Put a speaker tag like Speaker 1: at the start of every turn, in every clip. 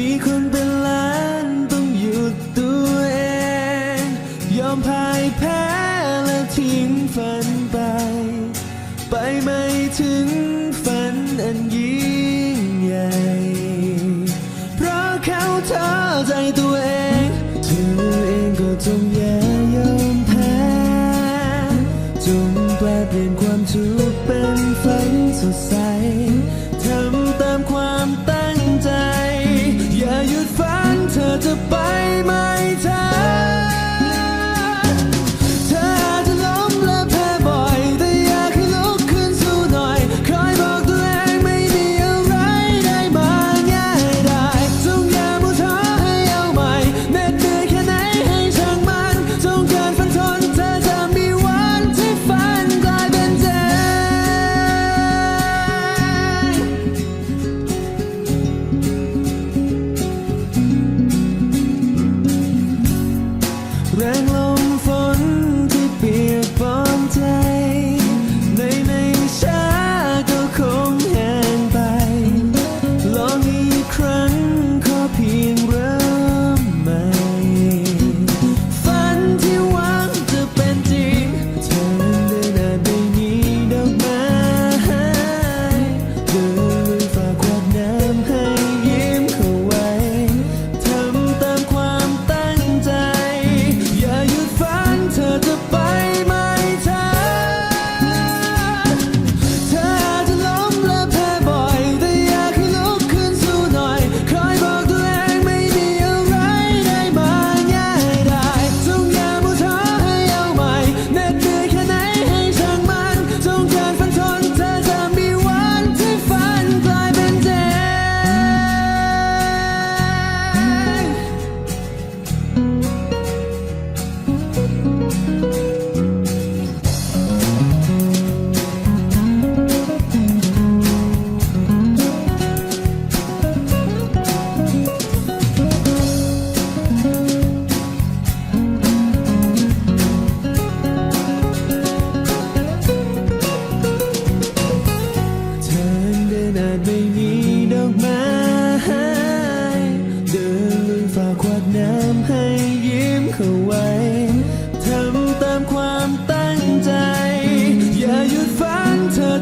Speaker 1: มีคนเป็นล้านต้องหยุดตัวเอง ยอมพ่ายแพ้และทิ้งฝันไป ไปไม่ถึงฝันอันยิ่งใหญ่ เพราะเขาท้อใจตัวเอง เธอเองก็จงอย่ายอมแพ้จงแปลเปลี่ยนความทุกข์เป็นฝันสดใส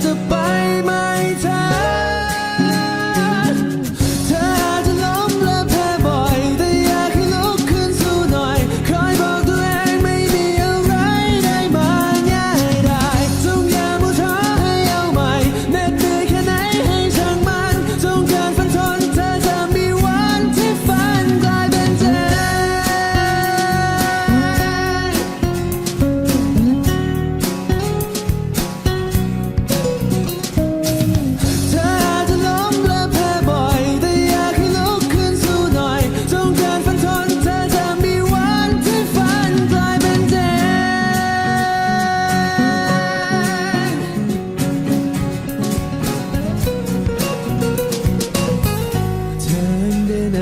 Speaker 1: to buy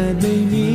Speaker 1: that they need.